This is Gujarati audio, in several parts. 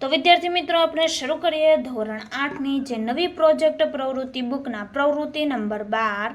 તો વિદ્યાર્થી મિત્રો, આપણે શરૂ કરીએ ધોરણ આઠની જે નવી પ્રોજેક્ટ પ્રવૃત્તિ બુકના પ્રવૃત્તિ નંબર બાર,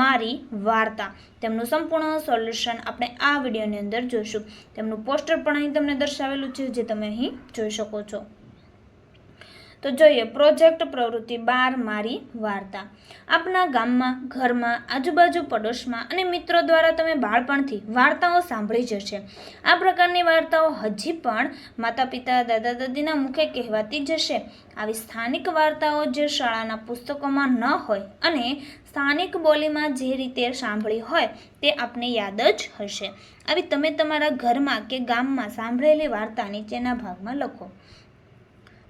મારી વાર્તા. તેમનું સંપૂર્ણ સોલ્યુશન આપણે આ વિડીયોની અંદર જોઈશું. તેમનું પોસ્ટર પણ અહીં તમને દર્શાવેલું છે, જે તમે અહીં જોઈ શકો છો. તો જોઈએ, પ્રોજેક્ટ પ્રવૃત્તિ બાર મારી વાર્તા. આપના ગામમાં, ઘરમાં, આજુબાજુ પડોશમાં અને મિત્રો દ્વારા તમે બાળપણથી વાર્તાઓ સાંભળી જશે આ પ્રકારની વાર્તાઓ હજી પણ માતા પિતા દાદા, દાદીના મુખે કહેવાતી જશે આવી સ્થાનિક વાર્તાઓ જે શાળાના પુસ્તકોમાં ન હોય અને સ્થાનિક બોલીમાં જે રીતે સાંભળી હોય તે આપને યાદ જ હશે. આવી તમે તમારા ઘરમાં કે ગામમાં સાંભળેલી વાર્તા નીચેના ભાગમાં લખો.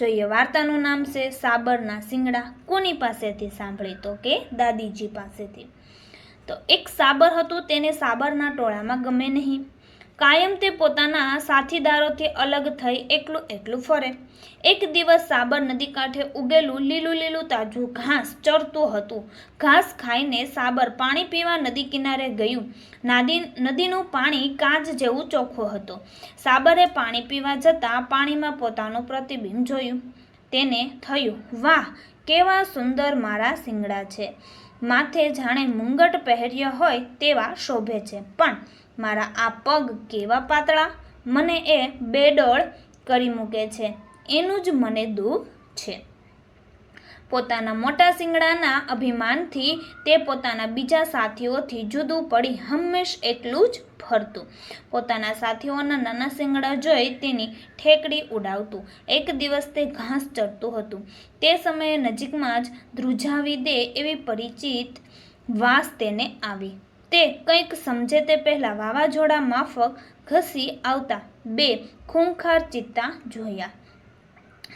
જોઈએ વાર્તાનું નામ છે સાબરના શિંગડા. કોની પાસેથી સાંભળી તો કે દાદીજી પાસેથી? તો એક સાબર હતું, તેને સાબરના ટોળામાં ગમે નહીં. કાયમ તે પોતાના સાથીદારોથી અલગ થઈ એકલું એકલું ફરે. એક દિવસ સાબર નદી કાંઠે ઉગેલું લીલું લીલું તાજું ઘાસ ચરતું હતું. ઘાસ ખાઈને સાબર પાણી પીવા નદી કિનારે ગયું. નાદી, નદીનું પાણી કાચ જેવું ચોખ્ખું હતું. સાબરે પાણી પીવા જતાં પાણીમાં પોતાનું પ્રતિબિંબ જોયું. તેને થયું, વાહ, કેવા સુંદર મારા શિંગડા છે. માથે જાણે મુંગટ પહેર્યો હોય તેવા શોભે છે. પણ મારા આ પગ કેવા પાતળા? મને એ બેડોળ કરી મૂકે છે. એનું જ મને દુઃખ છે. પોતાના મોટા શિંગડાના અભિમાનથી તે પોતાના બીજા સાથીઓથી જુદું પડી હંમેશ એકલું જ ફરતું પોતાના સાથીઓના નાના શિંગડા જોઈ તેની ઠેકડી ઉડાવતું. એક દિવસ તે ઘાસ ચડતું હતું. તે સમયે નજીકમાં જ ધ્રુજાવી દે એવી પરિચિત વાસ તેને આવી. તે કંઈક સમજે તે પહેલાં વાવાઝોડા માફક ઘસી આવતા બે ખૂંખાર ચિત્તા જોયા.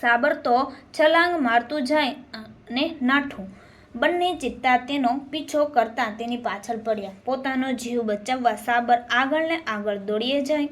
સાબર તો છલાંગ મારતું જાય અને નાઠું. બંને ચિત્તા તેનો પીછો કરતા તેની પાછળ પડ્યા. પોતાનો જીવ બચાવવા સાબર આગળ ને આગળ દોડીએ જાય.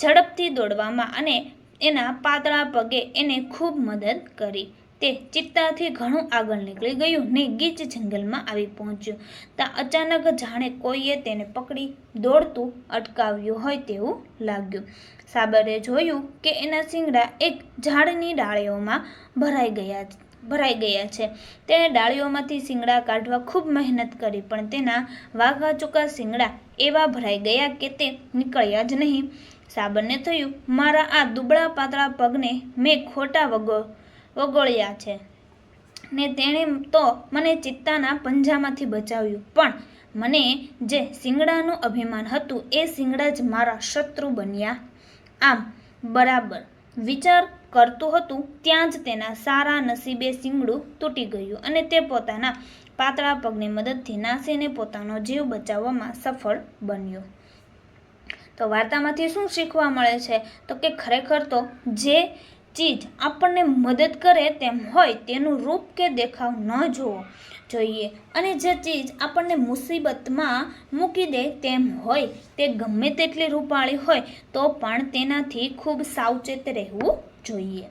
ઝડપથી દોડવામાં અને એના પાતળા પગે એને ખૂબ મદદ કરી. તે ચિત્તાથી ઘણું આગળ નીકળી ગયું ને ગીચ જંગલમાં આવી પહોંચ્યું. ત્યાં અચાનક જાણે કોઈએ તેને પકડી દોડતું અટકાવ્યું હોય તેવું લાગ્યું. સાબરે જોયું કે એના શિંગડા એક ઝાડની ડાળીઓમાં ભરાઈ ગયા ભરાઈ ગયા છે. તેણે ડાળીઓમાંથી શિંગડા કાઢવા ખૂબ મહેનત કરી, પણ તેના વાઘા ચૂકા શિંગડા એવા ભરાઈ ગયા કે તે નીકળ્યા જ નહીં. સાબરને થયું, મારા આ દુબળા પાતળા પગને મેં ખોટા વગો વગોળ્યા છે. ને તેણે તો મને ચિત્તાના પંજામાંથી બચાવ્યું. પણ મને જે શિંગડાનું અભિમાન હતું, એ શિંગડા જ મારા શત્રુ બન્યા. આમ, બરાબર વિચાર કરતું હતું, ત્યાં જ તેના સારા નસીબે શિંગડું તૂટી ગયું અને તે પોતાના પાતળા પગની મદદથી નાસીને પોતાનો જીવ બચાવવામાં સફળ બન્યો. તો વાર્તામાંથી શું શીખવા મળે છે? તો કે ખરેખર તો જે ચીજ આપણને મદદ કરે તેમ હોય તેનું રૂપ કે દેખાવ ન જોવો જોઈએ. અને જે ચીજ આપણને મુસીબતમાં મૂકી દે તેમ હોય, તે ગમે તેટલી રૂપાળી હોય, તો પણ તેનાથી ખૂબ સાવચેત રહેવું જોઈએ.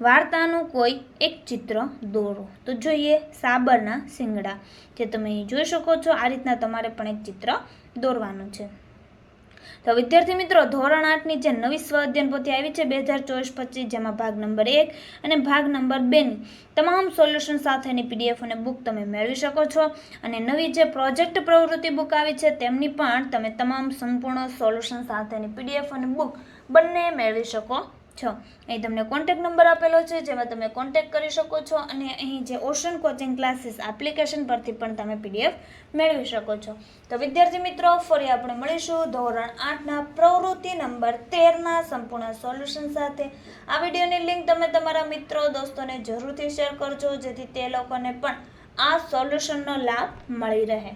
વાર્તાનું કોઈ એક ચિત્ર દોરો. તો જોઈએ, સાબરના શિંગડા. જે તમે જોઈ શકો છો, આ રીતના તમારે પણ એક ચિત્ર દોરવાનું છે. તો વિદ્યાર્થી મિત્રો, ધોરણ આઠની જે નવી સ્વ અધ્યયન પોથી આવી છે બે હજાર ચોવીસ પચીસ, જેમાં ભાગ નંબર એક અને ભાગ નંબર બેની તમામ સોલ્યુશન સાથેની પીડીએફ અને બુક તમે મેળવી શકો છો. અને નવી જે પ્રોજેક્ટ પ્રવૃત્તિ બુક આવી છે, તેમની પણ તમે તમામ સંપૂર્ણ સોલ્યુશન સાથેની પીડીએફ અને બુક બંને મેળવી શકો છો. અહીં તમને કોન્ટેક નંબર આપેલો છે, જેમાં તમે કોન્ટેક કરી શકો છો અને અહીં જે ઓશન કોચિંગ ક્લાસીસ એપ્લિકેશન પરથી પણ તમે પીડીએફ મેળવી શકો છો. તો વિદ્યાર્થી મિત્રો, ફરી આપણે મળીશું ધોરણ આઠના પ્રવૃત્તિ નંબર તેરના સંપૂર્ણ સોલ્યુશન સાથે. આ વિડીયોની લિંક તમે તમારા મિત્રો, દોસ્તોને જરૂરથી શેર કરજો, જેથી તે લોકોને પણ આ સોલ્યુશનનો લાભ મળી રહે.